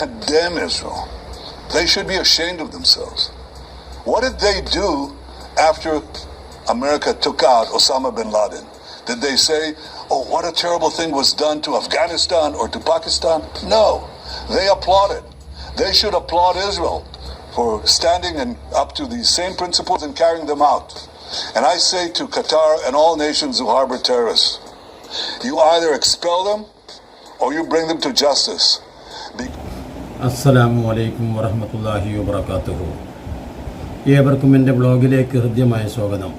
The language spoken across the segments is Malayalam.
condemn Israel. They should be ashamed of themselves. What did they do after America took out Osama bin Laden? Did they say, oh, what a terrible thing was done to Afghanistan or to Pakistan? No. They applauded. They should applaud Israel for standing and up to these same principles and carrying them out. And I say to Qatar and all nations who harbor terrorists, you either expel them or you bring them to justice. Be- അസ്സലാമു അലൈക്കും വറഹമത്തല്ലാഹി വബർക്കാത്തുഹു ഏവർക്കും എന്റെ ബ്ലോഗിലേക്ക് ഹൃദ്യമായ സ്വാഗതം.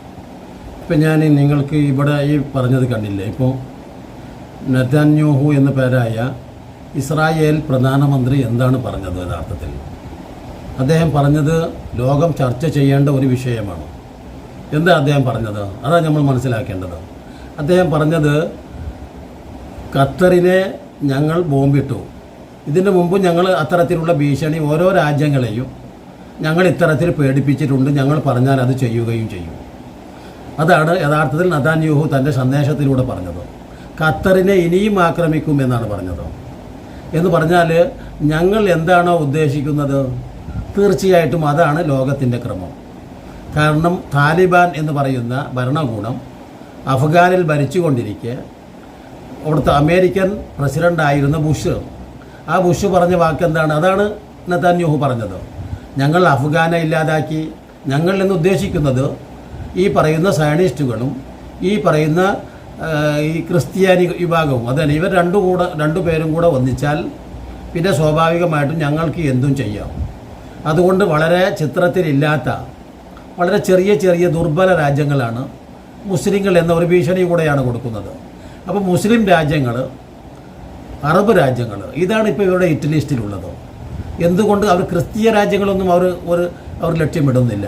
ഇപ്പം ഞാൻ നിങ്ങൾക്ക് ഇവിടെ ഈ പറഞ്ഞത് കണ്ടില്ലേ? ഇപ്പോൾ നദാന്യോഹു എന്ന പേരായ ഇസ്രായേൽ പ്രധാനമന്ത്രി എന്താണ് പറഞ്ഞത് യഥാർത്ഥത്തിൽ? അദ്ദേഹം പറഞ്ഞത് ലോകം ചർച്ച ചെയ്യേണ്ട ഒരു വിഷയമാണ്. എന്താ അദ്ദേഹം പറഞ്ഞത്? അതാണ് നമ്മൾ മനസ്സിലാക്കേണ്ടത്. അദ്ദേഹം പറഞ്ഞത് ഖത്തറിനെ ഞങ്ങൾ ബോംബിട്ടു. ഇതിനു മുമ്പ് ഞങ്ങൾ അത്തരത്തിലുള്ള ഭീഷണി ഓരോ രാജ്യങ്ങളെയും ഞങ്ങൾ ഇത്തരത്തിൽ പേടിപ്പിച്ചിട്ടുണ്ട് ഞങ്ങൾ പറഞ്ഞാൽ അത് ചെയ്യുകയും ചെയ്യും. അതാണ് യഥാർത്ഥത്തിൽ നദാൻ നദാന്യൂഹു തന്റെ സന്ദേശത്തിലൂടെ പറഞ്ഞത്. ഖത്തറിനെ ഇനിയും ആക്രമിക്കും എന്നാണ് പറഞ്ഞത്. എന്ന് പറഞ്ഞാൽ ഞങ്ങൾ എന്താണോ ഉദ്ദേശിക്കുന്നത്? തീർച്ചയായിട്ടും അതാണ് ലോകത്തിന്റെ ക്രമം. കാരണം താലിബാൻ എന്ന് പറയുന്ന ഭരണകൂടം അഫ്ഗാനിൽ ഭരിച്ചുകൊണ്ടിരിക്കെ അവിടുത്തെ അമേരിക്കൻ പ്രസിഡന്റായിരുന്ന ബുഷ്. ആ ബുഷ് പറഞ്ഞ വാക്കെന്താണ്? അതാണ് നെതാന്യൂഹു പറഞ്ഞത്. ഞങ്ങൾ അഫ്ഗാനെ ഇല്ലാതാക്കി. ഞങ്ങൾ എന്ന് ഉദ്ദേശിക്കുന്നത് ഈ പറയുന്ന സയനിസ്റ്റുകളും ഈ പറയുന്ന ഈ ക്രിസ്ത്യാനി വിഭാഗവും അതന്നെ ഇവർ രണ്ടു കൂടെ രണ്ടു പേരും കൂടെ ഒന്നിച്ചാൽ പിന്നെ സ്വാഭാവികമായിട്ടും ഞങ്ങൾക്ക് എന്തും ചെയ്യാം. അതുകൊണ്ട് വളരെ ചിത്രത്തിലില്ലാത്ത വളരെ ചെറിയ ചെറിയ ദുർബല രാജ്യങ്ങളാണ് മുസ്ലിങ്ങൾ എന്ന ഒരു ഭീഷണി കൂടെയാണ് കൊടുക്കുന്നത്. അപ്പോൾ മുസ്ലിം രാജ്യങ്ങൾ അറബ് രാജ്യങ്ങൾ ഇതാണ് ഇപ്പോൾ ഇവരുടെ ഇറ്റലിസ്റ്റിലുള്ളത് എന്തുകൊണ്ട് അവർ ക്രിസ്തീയ രാജ്യങ്ങളൊന്നും അവർ ഒരു അവർ ലക്ഷ്യമിടുന്നില്ല.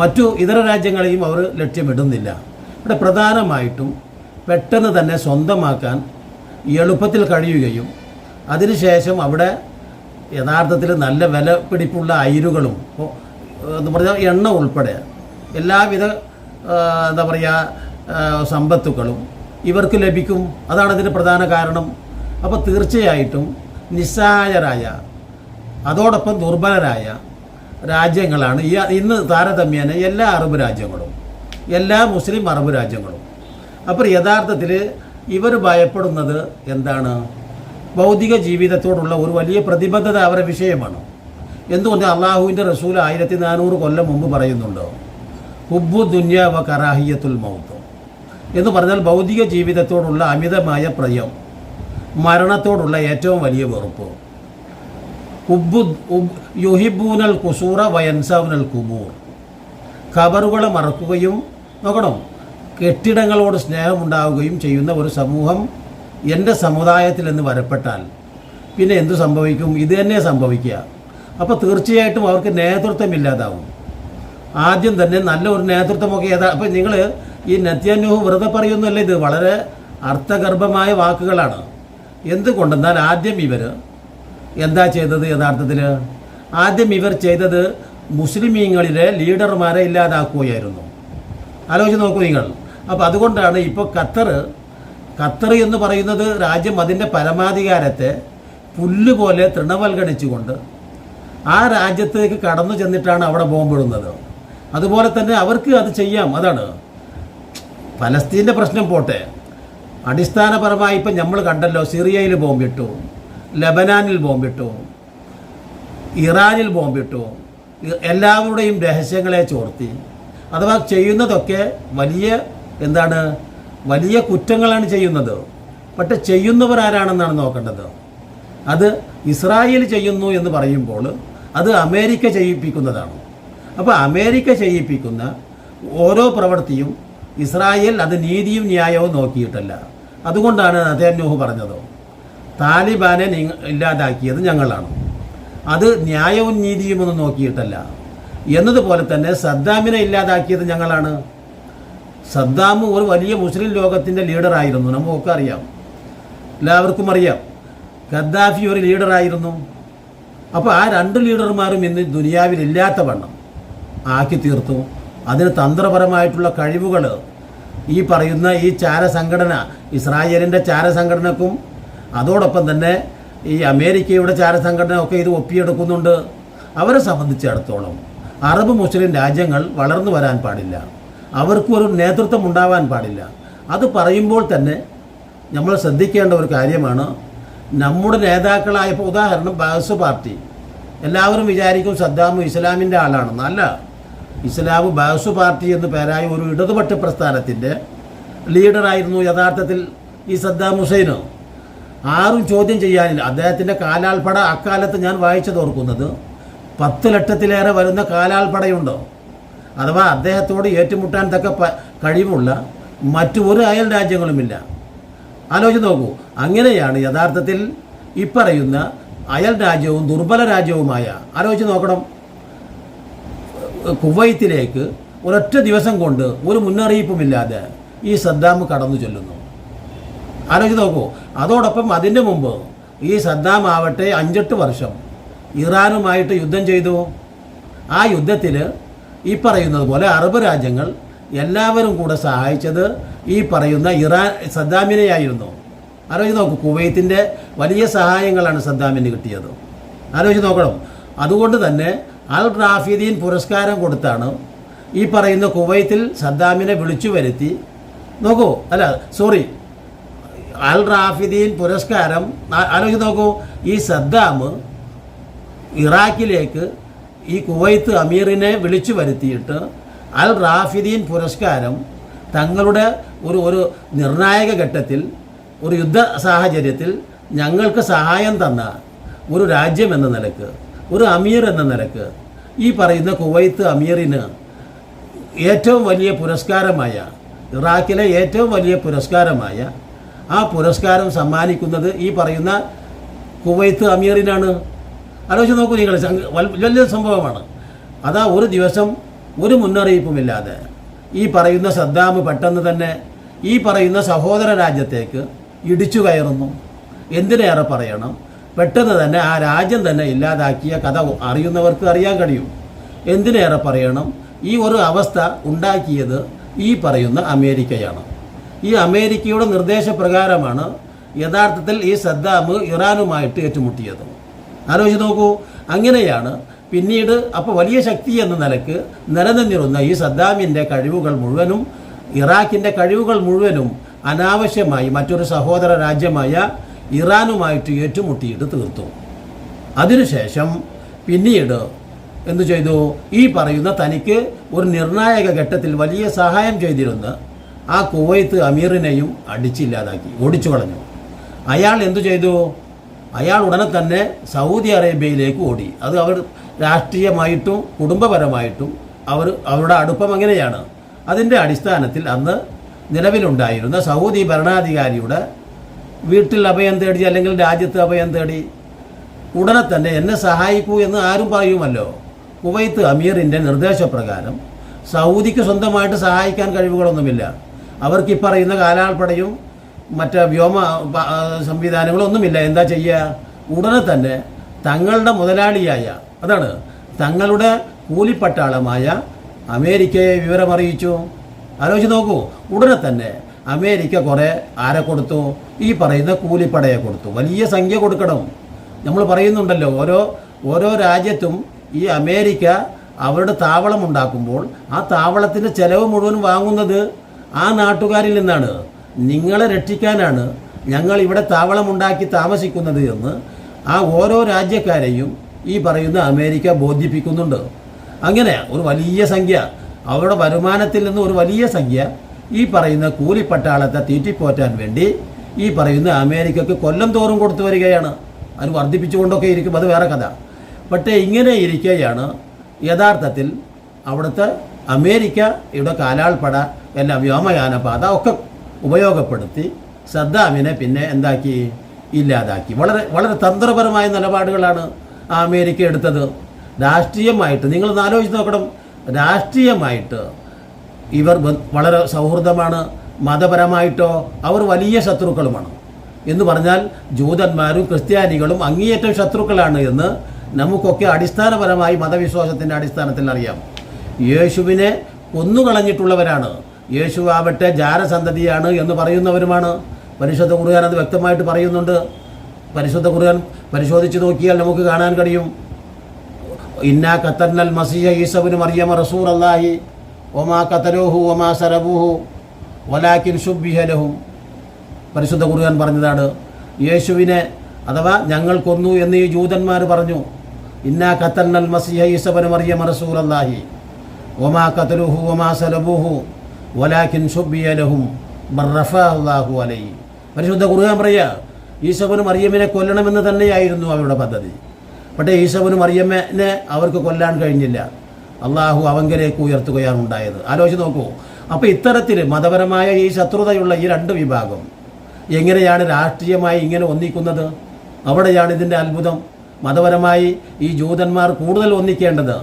മറ്റു ഇതര രാജ്യങ്ങളെയും അവർ ലക്ഷ്യമിടുന്നില്ല. ഇവിടെ പ്രധാനമായിട്ടും പെട്ടെന്ന് തന്നെ സ്വന്തമാക്കാൻ എളുപ്പത്തിൽ കഴിയുകയും അതിനുശേഷം അവിടെ യഥാർത്ഥത്തിൽ നല്ല വില പിടിപ്പുള്ള അയിരുകളും എന്ന് പറഞ്ഞാൽ എണ്ണ ഉൾപ്പെടെ എല്ലാവിധ എന്താ പറയുക സമ്പത്തുക്കളും ഇവർക്ക് ലഭിക്കും. അതാണ് ഇതിന് പ്രധാന കാരണം. അപ്പോൾ തീർച്ചയായിട്ടും നിസ്സഹായരായ അതോടൊപ്പം ദുർബലരായ രാജ്യങ്ങളാണ്. ഈ ഇന്ന് താരതമ്യേന എല്ലാ അറബ് രാജ്യങ്ങളും എല്ലാ മുസ്ലിം അറബ് രാജ്യങ്ങളും. അപ്പോൾ യഥാർത്ഥത്തിൽ ഇവർ ഭയപ്പെടുന്നത് എന്താണ്? ഭൗതിക ജീവിതത്തോടുള്ള ഒരു വലിയ പ്രതിബദ്ധത അവരുടെ വിഷയമാണ്. എന്തുകൊണ്ട് അള്ളാഹുവിന്റെ റസൂൽ ആയിരത്തി നാനൂറ് കൊല്ലം മുമ്പ് പറയുന്നുണ്ട്? ഹുബു ദുന്യ വ കറാഹിയത്തുൽ മൗത്ത്. എന്ന് പറഞ്ഞാൽ ഭൗതിക ജീവിതത്തോടുള്ള അമിതമായ പ്രയം. മരണത്തോടുള്ള ഏറ്റവും വലിയ വെറുപ്പ്. ഉബ്ബു ഉബ് യുഹിബൂനൽ കുസൂറ വയൻസാവുനൽ കുബൂർ ഖബറുകളെ മറക്കുകയും നോക്കണം. കെട്ടിടങ്ങളോട് സ്നേഹമുണ്ടാവുകയും ചെയ്യുന്ന ഒരു സമൂഹം എന്റെ സമുദായത്തിൽ എന്ന് വരപ്പെട്ടാൽ പിന്നെ എന്തു സംഭവിക്കും? ഇത് തന്നെ സംഭവിക്കുക. അപ്പോൾ തീർച്ചയായിട്ടും അവർക്ക് നേതൃത്വം ഇല്ലാതാവും. ആദ്യം തന്നെ നല്ല ഒരു നേതൃത്വമൊക്കെ ഏതാ അപ്പോൾ നിങ്ങൾ ഈ നെത്യാന്യൂഹ് വെറുതെ പറയുന്നല്ല ഇത്? വളരെ അർത്ഥഗർഭമായ വാക്കുകളാണ്. എന്തുകൊണ്ടെന്നാൽ ആദ്യം ഇവർ എന്താ ചെയ്തത് യഥാർത്ഥത്തിൽ ആദ്യം ഇവർ ചെയ്തത് മുസ്ലിമീങ്ങളിലെ ലീഡർമാരെ ഇല്ലാതാക്കുകയായിരുന്നു. ആലോചിച്ച് നോക്കൂ നിങ്ങൾ. അപ്പോൾ അതുകൊണ്ടാണ് ഇപ്പോൾ ഖത്തർ ഖത്തർ എന്ന് പറയുന്നത് രാജ്യം അതിന്റെ പരമാധികാരത്തെ പുല്ലുപോലെ തൃണവൽഗണിച്ചുകൊണ്ട് ആ രാജ്യത്തേക്ക് കടന്നു ചെന്നിട്ടാണ് അവിടെ ബോംബിടുന്നത്. അതുപോലെ തന്നെ അവർക്ക് അത് ചെയ്യാം. അതാണ്. ഫലസ്തീന്റെ പ്രശ്നം പോട്ടെ. അടിസ്ഥാനപരമായി ഇപ്പം നമ്മൾ കണ്ടല്ലോ സിറിയയിൽ ബോംബിട്ടു ലബനാനിൽ ബോംബിട്ടു ഇറാനിൽ ബോംബിട്ടു എല്ലാവരുടെയും രഹസ്യങ്ങളെ ചോർത്തി. അഥവാ ചെയ്യുന്നതൊക്കെ വലിയ എന്താണ് വലിയ കുറ്റങ്ങളാണ് ചെയ്യുന്നത്. പക്ഷെ ചെയ്യുന്നവർ ആരാണെന്നാണ് നോക്കേണ്ടത്. അത് ഇസ്രായേൽ ചെയ്യുന്നു എന്ന് പറയുമ്പോൾ അത് അമേരിക്ക ചെയ്യിപ്പിക്കുന്നതാണ്. അപ്പോൾ അമേരിക്ക ചെയ്യിപ്പിക്കുന്ന ഓരോ പ്രവൃത്തിയും ഇസ്രായേൽ അത് നീതിയും ന്യായവും നോക്കിയിട്ടല്ല. അതുകൊണ്ടാണ് നതന്യൂഹ് പറഞ്ഞത്. താലിബാനെ ഇല്ലാതാക്കിയത് ഞങ്ങളാണ്. അത് ന്യായവും നീതിയുമൊന്നും നോക്കിയിട്ടല്ല. എന്നതുപോലെ തന്നെ സദ്ദാമിനെ ഇല്ലാതാക്കിയത് ഞങ്ങളാണ്. സദ്ദാം ഒരു വലിയ മുസ്ലിം ലോകത്തിന്റെ ലീഡറായിരുന്നു നമുക്കൊക്കെ അറിയാം. എല്ലാവർക്കും അറിയാം. ഖദ്ദാഫി ഒരു ലീഡറായിരുന്നു അപ്പോൾ ആ രണ്ട് ലീഡർമാരും ഇന്ന് ദുനിയാവിൽ ഇല്ലാത്ത വണ്ണം ആക്കി തീർത്തു. അതിന് തന്ത്രപരമായിട്ടുള്ള കഴിവുകൾ ഈ പറയുന്ന ഈ ചാര സംഘടന ഇസ്രായേലിന്റെ ചാര സംഘടനക്കും അതോടൊപ്പം തന്നെ ഈ അമേരിക്കയുടെ ചാര സംഘടന ഒക്കെ ഇത് ഒപ്പിയെടുക്കുന്നുണ്ട്. അവരെ സംബന്ധിച്ചിടത്തോളം അറബ് മുസ്ലിം രാജ്യങ്ങൾ വളർന്നു വരാൻ പാടില്ല. അവർക്ക് ഒരു നേതൃത്വം ഉണ്ടാവാൻ പാടില്ല. അത് പറയുമ്പോൾ തന്നെ നമ്മൾ ശ്രദ്ധിക്കേണ്ട ഒരു കാര്യമാണ്. നമ്മുടെ നേതാക്കളായ ഇപ്പോൾ ഉദാഹരണം ബാസ് പാർട്ടി. എല്ലാവരും വിചാരിക്കും സദ്ദാം ഇസ്ലാമിന്റെ ആളാണെന്ന്. അല്ല. ഇസ്ലാം ബാസു പാർട്ടി എന്ന് പേരായ ഒരു ഇടതുപക്ഷ പ്രസ്ഥാനത്തിന്റെ ലീഡറായിരുന്നു യഥാർത്ഥത്തിൽ ഈ സദ്ദാം ഹുസൈന്. ആരും ചോദ്യം ചെയ്യാനില്ല. അദ്ദേഹത്തിന്റെ കാലാൾപ്പട അക്കാലത്ത് ഞാൻ വായിച്ചത് ഓർക്കുന്നത് പത്ത് ലക്ഷത്തിലേറെ വരുന്ന കാലാൾപ്പടയുണ്ടോ അഥവാ അദ്ദേഹത്തോട് ഏറ്റുമുട്ടാൻ തക്ക കഴിവുള്ള മറ്റു ഒരു അയൽ രാജ്യങ്ങളുമില്ല. ആലോചിച്ച് നോക്കൂ. അങ്ങനെയാണ് യഥാർത്ഥത്തിൽ ഇപ്പറയുന്ന അയൽ രാജ്യവും ദുർബല രാജ്യവുമായ ആലോചിച്ച് നോക്കണം. കുവൈത്തിലേക്ക് ഒരൊറ്റ ദിവസം കൊണ്ട് ഒരു മുന്നറിയിപ്പുമില്ലാതെ ഈ സദ്ദാം കടന്നു ചെല്ലുന്നു. ആലോചിച്ച് നോക്കൂ അതോടൊപ്പം അതിന്റെ മുമ്പ് ഈ സദ്ദാം ആവട്ടെ അഞ്ചെട്ട് വർഷം ഇറാനുമായിട്ട് യുദ്ധം ചെയ്തു. ആ യുദ്ധത്തിൽ ഈ പറയുന്നത് പോലെ അറബ് രാജ്യങ്ങൾ എല്ലാവരും കൂടെ സഹായിച്ചത് ഈ പറയുന്ന ഇറാൻ സദ്ദാമിനെയായിരുന്നു. ആലോചിച്ച് നോക്കൂ കുവൈത്തിന്റെ വലിയ സഹായങ്ങളാണ് സദ്ദാമിന് കിട്ടിയത്. ആലോചിച്ച് നോക്കണം. അതുകൊണ്ട് തന്നെ അൽ റാഫിദീൻ പുരസ്കാരം കൊടുത്താണ് ഈ പറയുന്ന കുവൈത്തിൽ സദ്ദാമിനെ വിളിച്ചു വരുത്തി. നോക്കൂ അല്ല സോറി അൽ റാഫിദീൻ പുരസ്കാരം ആലോചിച്ച് നോക്കൂ ഈ സദ്ദാം ഇറാഖിലേക്ക് ഈ കുവൈത്ത് അമീറിനെ വിളിച്ചു വരുത്തിയിട്ട് അൽ റാഫിദീൻ പുരസ്കാരം തങ്ങളുടെ ഒരു ഒരു നിർണായക ഘട്ടത്തിൽ ഒരു യുദ്ധ സാഹചര്യത്തിൽ ഞങ്ങൾക്ക് സഹായം തന്ന ഒരു രാജ്യം എന്ന നിലയ്ക്ക്. ഒരു അമീർ എന്ന നിലയ്ക്ക് ഈ പറയുന്ന കുവൈത്ത് അമീറിന് ഏറ്റവും വലിയ പുരസ്കാരമായ ഇറാഖിലെ ഏറ്റവും വലിയ പുരസ്കാരമായ ആ പുരസ്കാരം സമ്മാനിക്കുന്നത് ഈ പറയുന്ന കുവൈത്ത് അമീറിനാണ്. ആലോചിച്ച് നോക്കൂ നിങ്ങൾ വലിയ സംഭവമാണ്. അതാ ഒരു ദിവസം ഒരു മുന്നറിയിപ്പുമില്ലാതെ ഈ പറയുന്ന സദ്ദാം പെട്ടെന്ന് തന്നെ ഈ പറയുന്ന സഹോദര രാജ്യത്തേക്ക് ഇടിച്ചു കയറുന്നു. എന്തിനേറെ പറയണം? പെട്ടെന്ന് തന്നെ ആ രാജ്യം തന്നെ ഇല്ലാതാക്കിയ കഥ അറിയുന്നവർക്ക് അറിയാൻ കഴിയും. എന്തിനേറെ പറയണം? ഈ ഒരു അവസ്ഥ ഉണ്ടാക്കിയത് ഈ പറയുന്ന അമേരിക്കയാണ്. ഈ അമേരിക്കയുടെ നിർദ്ദേശപ്രകാരമാണ് യഥാർത്ഥത്തിൽ ഈ സദ്ദാം ഇറാനുമായിട്ട് ഏറ്റുമുട്ടിയത്. ആലോചിച്ച് നോക്കൂ അങ്ങനെയാണ് പിന്നീട് അപ്പോൾ വലിയ ശക്തി എന്ന നിലയ്ക്ക് നിലനിന്നിരുന്ന ഈ സദ്ദാമിന്റെ കഴിവുകൾ മുഴുവനും ഇറാഖിന്റെ കഴിവുകൾ മുഴുവനും അനാവശ്യമായി മറ്റൊരു സഹോദര രാജ്യമായ ഇറാനുമായിട്ട് ഏറ്റുമുട്ടിയിട്ട് തീർത്തു. അതിനുശേഷം പിന്നീട് എന്തു ചെയ്തു? ഈ പറയുന്ന തനിക്ക് ഒരു നിർണായക ഘട്ടത്തിൽ വലിയ സഹായം ചെയ്തിരുന്ന ആ കുവൈത്ത് അമീറിനെയും അടിച്ചില്ലാതാക്കി ഓടിച്ചു കളഞ്ഞു. അയാൾ എന്തു ചെയ്തു? അയാൾ ഉടനെ തന്നെ സൗദി അറേബ്യയിലേക്ക് ഓടി. അത് അവർ രാഷ്ട്രീയമായിട്ടും കുടുംബപരമായിട്ടും അവർ അവരുടെ അടുപ്പം അങ്ങനെയാണ് അതിന്റെ അടിസ്ഥാനത്തിൽ അന്ന് നിലവിലുണ്ടായിരുന്ന സൗദി ഭരണാധികാരിയുടെ വീട്ടിൽ അഭയം തേടി അല്ലെങ്കിൽ രാജ്യത്ത് അഭയം തേടി ഉടനെ തന്നെ എന്നെ സഹായിക്കൂ എന്ന് ആരും പറയുമല്ലോ. കുവൈത്ത് അമീറിന്റെ നിർദ്ദേശപ്രകാരം സൗദിക്ക് സ്വന്തമായിട്ട് സഹായിക്കാൻ കഴിവുകളൊന്നുമില്ല. അവർക്ക് ഈ കാലാൾപ്പടയും മറ്റ് വ്യോമ സംവിധാനങ്ങളൊന്നുമില്ല. എന്താ ചെയ്യുക ഉടനെ തന്നെ തങ്ങളുടെ മുതലാളിയായ അതാണ് തങ്ങളുടെ കൂലിപ്പട്ടാളമായ അമേരിക്കയെ വിവരമറിയിച്ചു. ആലോചിച്ച് നോക്കൂ. ഉടനെ തന്നെ അമേരിക്ക കുറേ ആരെ കൊടുത്തു? ഈ പറയുന്ന കൂലിപ്പടയെ കൊടുത്തു. വലിയ സംഖ്യ കൊടുക്കണം. നമ്മൾ പറയുന്നുണ്ടല്ലോ ഓരോ ഓരോ രാജ്യത്തും ഈ അമേരിക്ക അവരുടെ താവളം ഉണ്ടാക്കുമ്പോൾ ആ താവളത്തിന്റെ ചെലവ് മുഴുവൻ വാങ്ങുന്നത് ആ നാട്ടുകാരിൽ നിന്നാണ്. നിങ്ങളെ രക്ഷിക്കാനാണ് ഞങ്ങൾ ഇവിടെ താവളം ഉണ്ടാക്കി താമസിക്കുന്നത് എന്ന് ആ ഓരോ രാജ്യക്കാരെയും ഈ പറയുന്ന അമേരിക്ക ബോധിപ്പിക്കുന്നുണ്ട്. അങ്ങനെ ഒരു വലിയ സംഖ്യ. അവരുടെ വരുമാനത്തിൽ നിന്ന് ഒരു വലിയ സംഖ്യ. ഈ പറയുന്ന കൂലിപ്പട്ടാളത്തെ തീറ്റിപ്പോറ്റാൻ വേണ്ടി ഈ പറയുന്ന അമേരിക്കക്ക് കൊല്ലം തോറും കൊടുത്തു വരികയാണ്. അത് വർദ്ധിപ്പിച്ചുകൊണ്ടൊക്കെ ഇരിക്കും അത് വേറെ കഥ. പക്ഷേ ഇങ്ങനെ ഇരിക്കുകയാണ് യഥാർത്ഥത്തിൽ അവിടുത്തെ അമേരിക്ക ഇവിടെ കാലാൾപ്പട എല്ലാം വ്യോമയാന പാത ഒക്കെ ഉപയോഗപ്പെടുത്തി സദ്ദാമിനെ പിന്നെ എന്താക്കി? ഇല്ലാതാക്കി. വളരെ വളരെ തന്ത്രപരമായ നിലപാടുകളാണ് ആ അമേരിക്ക എടുത്തത്. രാഷ്ട്രീയമായിട്ട് നിങ്ങളൊന്ന് ആലോചിച്ച് നോക്കണം. രാഷ്ട്രീയമായിട്ട് ഇവർ വളരെ സൗഹൃദമാണ് മതപരമായിട്ടോ അവർ വലിയ ശത്രുക്കളുമാണ്. എന്ന് പറഞ്ഞാൽ ജൂതന്മാരും ക്രിസ്ത്യാനികളും അങ്ങേയറ്റം ശത്രുക്കളാണ് എന്ന് നമുക്കൊക്കെ അടിസ്ഥാനപരമായി മതവിശ്വാസത്തിന്റെ അടിസ്ഥാനത്തിൽ അറിയാം. യേശുവിനെ കൊന്നുകളഞ്ഞിട്ടുള്ളവരാണ്. യേശു ആവട്ടെ ജാരസന്തതിയാണ് എന്ന് പറയുന്നവരുമാണ്. പരിശുദ്ധ കുറുകാൻ അത് വ്യക്തമായിട്ട് പറയുന്നുണ്ട്. പരിശുദ്ധ കുറുകാൻ പരിശോധിച്ച് നോക്കിയാൽ നമുക്ക് കാണാൻ കഴിയും. ഇന്നാ കത്തന്നൽ മസിയ ഈസബിന് മറിയമ റസൂർ അള്ളാഹി ഒമാ ഖത്തലൂഹു ഒമാ സരബൂഹു വലാക്കിൻ ഷുബിഹലഹും പരിശുദ്ധ ഖുർആൻ പറഞ്ഞതാണ് യേശുവിനെ അഥവാ ഞങ്ങൾ കൊന്നു എന്ന് ഈ ജൂതന്മാർ പറഞ്ഞു ഇന്നാ കത്തന്നൽ മസിഹ ഈസബിന് മറിയമ അള്ളാഹി ഒമാ ഖത്തലുഹു ഒമാ സലബൂഹു വലാക്കിൻ ഷുബിയലഹും അള്ളാഹു അലൈ പരിശുദ്ധ ഖുർആൻ പറയുക ഈശോബനും മറിയമ്മിനെ കൊല്ലണമെന്ന് തന്നെയായിരുന്നു അവരുടെ പദ്ധതി. പക്ഷേ ഈശോബനും മറിയമ്മനെ അവർക്ക് കൊല്ലാൻ കഴിഞ്ഞില്ല. അള്ളാഹു അവങ്കലേക്ക് ഉയർത്തുകയാണ് ഉണ്ടായത്. ആലോചിച്ച് നോക്കൂ. അപ്പോൾ ഇത്തരത്തിൽ മതപരമായ ഈ ശത്രുതയുള്ള ഈ രണ്ട് വിഭാഗം എങ്ങനെയാണ് രാഷ്ട്രീയമായി ഇങ്ങനെ ഒന്നിക്കുന്നത്? അവിടെയാണ് ഇതിന്റെ അത്ഭുതം. മതപരമായി ഈ ജൂതന്മാർ കൂടുതൽ ഒന്നിക്കേണ്ടത്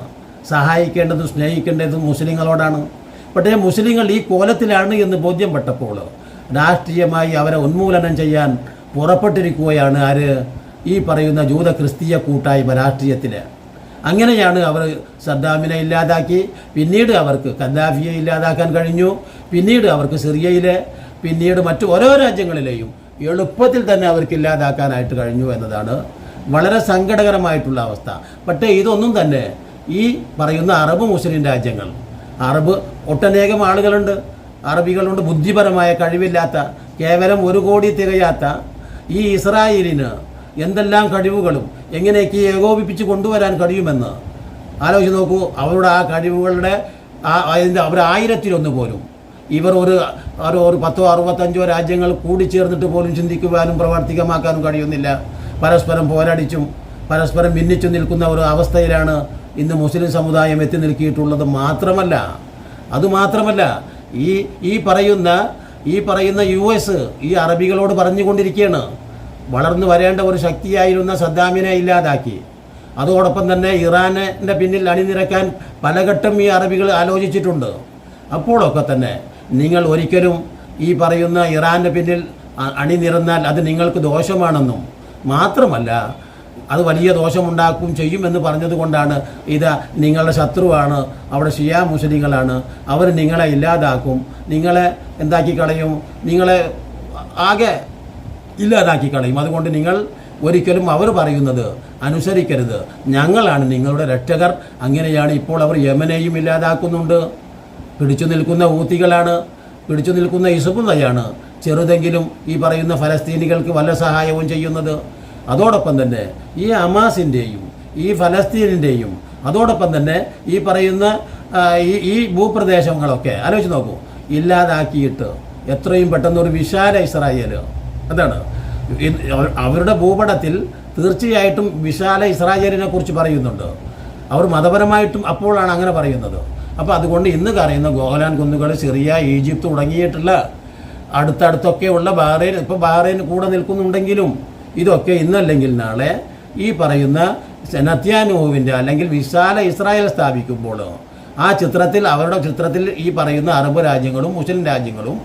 സഹായിക്കേണ്ടതും സ്നേഹിക്കേണ്ടതും മുസ്ലിങ്ങളോടാണ്. പക്ഷേ മുസ്ലിങ്ങൾ ഈ കോലത്തിലാണ് എന്ന് ബോധ്യപ്പെട്ടപ്പോൾ രാഷ്ട്രീയമായി അവരെ ഉന്മൂലനം ചെയ്യാൻ പുറപ്പെട്ടിരിക്കുകയാണ് ആര്? ഈ പറയുന്ന ജൂത ക്രിസ്തീയ കൂട്ടായ്മ രാഷ്ട്രീയത്തിൽ അങ്ങനെയാണ് അവർ സദ്ദാമിനെ ഇല്ലാതാക്കി. പിന്നീട് അവർക്ക് കദ്ദാഫിയെ ഇല്ലാതാക്കാൻ കഴിഞ്ഞു. പിന്നീട് അവർക്ക് സിറിയയിലെ പിന്നീട് മറ്റു ഓരോ രാജ്യങ്ങളിലെയും എളുപ്പത്തിൽ തന്നെ അവർക്ക് ഇല്ലാതാക്കാനായിട്ട് കഴിഞ്ഞു എന്നതാണ് വളരെ സങ്കടകരമായിട്ടുള്ള അവസ്ഥ. പക്ഷേ ഇതൊന്നും തന്നെ ഈ പറയുന്ന അറബ് മുസ്ലിം രാജ്യങ്ങൾ അറബ് ഒട്ടനേകം ആളുകളുണ്ട്. അറബികളുണ്ട് ബുദ്ധിപരമായ കഴിവില്ലാത്ത കേവലം ഒരു കോടി തികയാത്ത ഈ ഇസ്രായേലിന് എന്തെല്ലാം കഴിവുകളും എങ്ങനെയൊക്കെ ഏകോപിപ്പിച്ച് കൊണ്ടുവരാൻ കഴിയുമെന്ന് ആലോചിച്ച് നോക്കൂ അവരുടെ ആ കഴിവുകളുടെ ആ അതിന്റെ അവർ ആയിരത്തിലൊന്ന് പോലും. ഇവർ ഒരു ഒരു പത്തോ അറുപത്തഞ്ചോ രാജ്യങ്ങൾ കൂടിച്ചേർന്നിട്ട് പോലും ചിന്തിക്കുവാനും പ്രവർത്തികമാക്കാനും കഴിയുന്നില്ല. പരസ്പരം പോരടിച്ചും പരസ്പരം ഭിന്നിച്ചു നിൽക്കുന്ന ഒരു അവസ്ഥയിലാണ് ഇന്ന് മുസ്ലിം സമുദായം എത്തി നിൽക്കിയിട്ടുള്ളത് മാത്രമല്ല. അതുമാത്രമല്ല ഈ ഈ പറയുന്ന ഈ പറയുന്ന യു എസ് ഈ അറബികളോട് പറഞ്ഞുകൊണ്ടിരിക്കുകയാണ്. വളർന്നു വരേണ്ട ഒരു ശക്തിയായിരുന്ന സദ്ദാമിനെ ഇല്ലാതാക്കി. അതോടൊപ്പം തന്നെ ഇറാനിന്റെ പിന്നിൽ അണിനിരക്കാൻ പലഘട്ടം ഈ അറബികൾ ആലോചിച്ചിട്ടുണ്ട്. അപ്പോഴൊക്കെ തന്നെ നിങ്ങൾ ഒരിക്കലും ഈ പറയുന്ന ഇറാന്റെ പിന്നിൽ അണിനിരന്നാൽ അത് നിങ്ങൾക്ക് ദോഷമാണെന്നും മാത്രമല്ല അത് വലിയ ദോഷമുണ്ടാക്കും ചെയ്യുമെന്ന് പറഞ്ഞതുകൊണ്ടാണ് ഇത് നിങ്ങളുടെ ശത്രുവാണ് അവിടെ ഷിയാ മുസ്ലിങ്ങളാണ് അവർ നിങ്ങളെ ഇല്ലാതാക്കും നിങ്ങളെ എന്താക്കി കളയും നിങ്ങളെ ആകെ ഇല്ലാതാക്കി കളയും അതുകൊണ്ട് നിങ്ങൾ ഒരിക്കലും അവർ പറയുന്നത് അനുസരിക്കരുത്. ഞങ്ങളാണ് നിങ്ങളുടെ രക്ഷകർ. അങ്ങനെയാണ് ഇപ്പോൾ അവർ യമനെയും ഇല്ലാതാക്കുന്നുണ്ട്. പിടിച്ചു നിൽക്കുന്ന ഊത്തികളാണ്. പിടിച്ചു നിൽക്കുന്ന ഇസുബുള്ളയാണ് ചെറുതെങ്കിലും ഈ പറയുന്ന ഫലസ്തീനികൾക്ക് വല്ല സഹായവും ചെയ്യുന്നത്. അതോടൊപ്പം തന്നെ ഈ അമാസിന്റെയും ഈ ഫലസ്തീനിന്റെയും അതോടൊപ്പം തന്നെ ഈ പറയുന്ന ഈ ഈ ഭൂപ്രദേശങ്ങളൊക്കെ ആലോചിച്ച് നോക്കൂ ഇല്ലാതാക്കിയിട്ട് എത്രയും പെട്ടെന്ന് ഒരു വിശാല ഇസ്രായേൽ അതാണ്. അവരുടെ ഭൂപടത്തിൽ തീർച്ചയായിട്ടും വിശാല ഇസ്രായേലിനെ കുറിച്ച് പറയുന്നുണ്ട്. അവർ മതപരമായിട്ടും അപ്പോഴാണ് അങ്ങനെ പറയുന്നത്. അപ്പോൾ അതുകൊണ്ട് ഇന്ന് പറയുന്ന ഗോഹലാൻ കുന്നുകൾ സിറിയ ഈജിപ്ത് തുടങ്ങിയിട്ടുള്ള അടുത്തടുത്തൊക്കെ ഉള്ള ബഹ്റൈൻ ഇപ്പോൾ ബഹ്റൈൻ കൂടെ നിൽക്കുന്നുണ്ടെങ്കിലും ഇതൊക്കെ ഇന്നല്ലെങ്കിൽ നാളെ ഈ പറയുന്ന നത്യാനുഹുവിന്റെ അല്ലെങ്കിൽ വിശാല ഇസ്രായേൽ സ്ഥാപിക്കുമ്പോൾ ആ ചിത്രത്തിൽ അവരുടെ ചിത്രത്തിൽ ഈ പറയുന്ന അറബ് രാജ്യങ്ങളും മുസ്ലിം രാജ്യങ്ങളും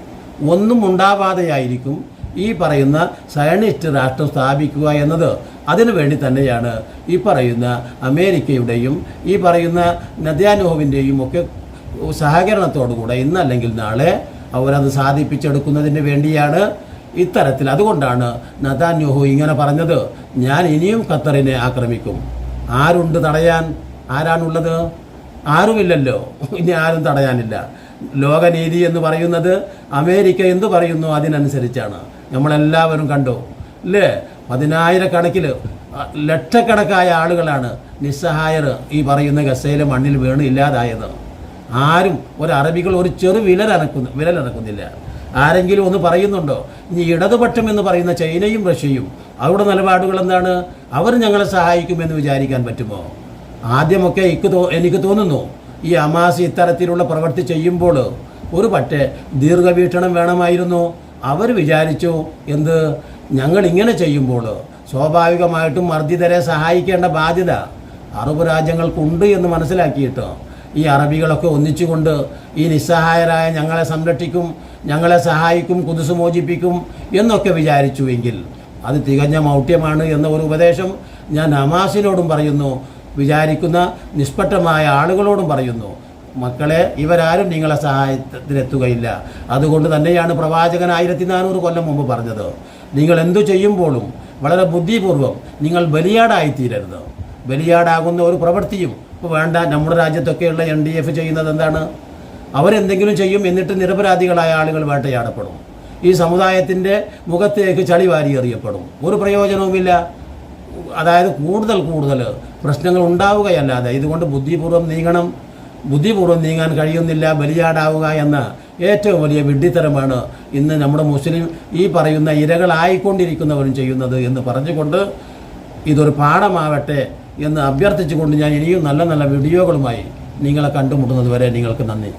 ഒന്നും ഉണ്ടാവാതെയായിരിക്കും ഈ പറയുന്ന സയണിസ്റ്റ് രാഷ്ട്രം സ്ഥാപിക്കുക എന്നത് അതിനു വേണ്ടി തന്നെയാണ് ഈ പറയുന്ന അമേരിക്കയുടെയും ഈ പറയുന്ന നദ്യാനോവിന്റെയും ഒക്കെ സഹകരണത്തോടുകൂടെ ഇന്നല്ലെങ്കിൽ നാളെ അവരത് സാധിപ്പിച്ചെടുക്കുന്നതിന് വേണ്ടിയാണ് ഇത്തരത്തിൽ അതുകൊണ്ടാണ് നദാന്യുഹു ഇങ്ങനെ പറഞ്ഞത് ഞാൻ ഇനിയും ഖത്തറിനെ ആക്രമിക്കും. ആരുണ്ട് തടയാൻ? ആരാണുള്ളത്? ആരുമില്ലല്ലോ. ഇനി ആരും തടയാനില്ല. ലോകനീതി എന്ന് പറയുന്നത് അമേരിക്ക എന്ത് പറയുന്നു അതിനനുസരിച്ചാണ്. നമ്മളെല്ലാവരും കണ്ടു. അല്ലേ പതിനായിരക്കണക്കിൽ ലക്ഷക്കണക്കായ ആളുകളാണ് നിസ്സഹായർ ഈ പറയുന്ന ഗസയിലെ മണ്ണിൽ വീണ് ഇല്ലാതായത്. ആരും ഒരു അറബികൾ ഒരു ചെറു വിരലനക്കുന്നു വിരലനക്കുന്നില്ല ആരെങ്കിലും ഒന്ന് പറയുന്നുണ്ടോ? ഇനി ഇടതുപക്ഷം എന്ന് പറയുന്ന ചൈനയും റഷ്യയും അവരുടെ നിലപാടുകൾ എന്താണ്? അവർ ഞങ്ങളെ സഹായിക്കുമെന്ന് വിചാരിക്കാൻ പറ്റുമോ? ആദ്യമൊക്കെ എനിക്ക് തോ എനിക്ക് തോന്നുന്നു ഈ അമാസ് ഇത്തരത്തിലുള്ള പ്രവൃത്തി ചെയ്യുമ്പോൾ ഒരു പക്ഷേ ദീർഘവീക്ഷണം വേണമായിരുന്നു. അവർ വിചാരിച്ചു എന്ത്? ഞങ്ങൾ ഇങ്ങനെ ചെയ്യുമ്പോൾ സ്വാഭാവികമായിട്ടും മർദ്ദിതരെ സഹായിക്കേണ്ട ബാധ്യത അറബ് രാജ്യങ്ങൾക്കുണ്ട് എന്ന് മനസ്സിലാക്കിയിട്ട് ഈ അറബികളൊക്കെ ഒന്നിച്ചുകൊണ്ട് ഈ നിസ്സഹായരായ ഞങ്ങളെ സംരക്ഷിക്കും ഞങ്ങളെ സഹായിക്കും കുതിസ് മോചിപ്പിക്കും എന്നൊക്കെ വിചാരിച്ചുവെങ്കിൽ അത് തികഞ്ഞ മൗഢ്യമാണ് എന്ന ഒരു ഉപദേശം ഞാൻ നമാസിനോടും പറയുന്നു വിചാരിക്കുന്ന നിഷ്പക്ഷമായ ആളുകളോടും പറയുന്നു. മക്കളെ ഇവരാരും നിങ്ങളെ സഹായത്തിനെത്തുകയില്ല. അതുകൊണ്ട് തന്നെയാണ് പ്രവാചകൻ ആയിരത്തി നാനൂറ് കൊല്ലം മുമ്പ് പറഞ്ഞത്. നിങ്ങൾ എന്തു ചെയ്യുമ്പോഴും വളരെ ബുദ്ധിപൂർവം നിങ്ങൾ ബലിയാടായിത്തീരരുത്. ബലിയാടാകുന്ന ഒരു പ്രവൃത്തിയും ഇപ്പോൾ വേണ്ട. നമ്മുടെ രാജ്യത്തൊക്കെയുള്ള എൻ ഡി എഫ് ചെയ്യുന്നത് എന്താണ്? അവരെന്തെങ്കിലും ചെയ്യും എന്നിട്ട് നിരപരാധികളായ ആളുകൾ വേട്ടയാടപ്പെടും. ഈ സമുദായത്തിന്റെ മുഖത്തേക്ക് ചളി വാരി എറിയപ്പെടും. ഒരു പ്രയോജനവുമില്ല. അതായത് കൂടുതൽ കൂടുതൽ പ്രശ്നങ്ങൾ ഉണ്ടാവുകയല്ലാതെ. ഇതുകൊണ്ട് ബുദ്ധിപൂർവം നീങ്ങണം. ബുദ്ധിപൂർവം നീങ്ങാൻ കഴിയുന്നില്ല ബലിയാടാവുക എന്ന ഏറ്റവും വലിയ വിഡ്ഢിത്തരമാണ് ഇന്ന് നമ്മുടെ മുസ്ലിം ഈ പറയുന്ന ഇരകളായിക്കൊണ്ടിരിക്കുന്നവരും ചെയ്യുന്നത് എന്ന് പറഞ്ഞുകൊണ്ട് ഇതൊരു പാഠമാവട്ടെ എന്ന് അഭ്യർത്ഥിച്ചുകൊണ്ട് ഞാൻ ഇനിയും നല്ല നല്ല വീഡിയോകളുമായി നിങ്ങളെ കണ്ടുമുട്ടുന്നത് വരെ നിങ്ങൾക്ക് നന്ദി.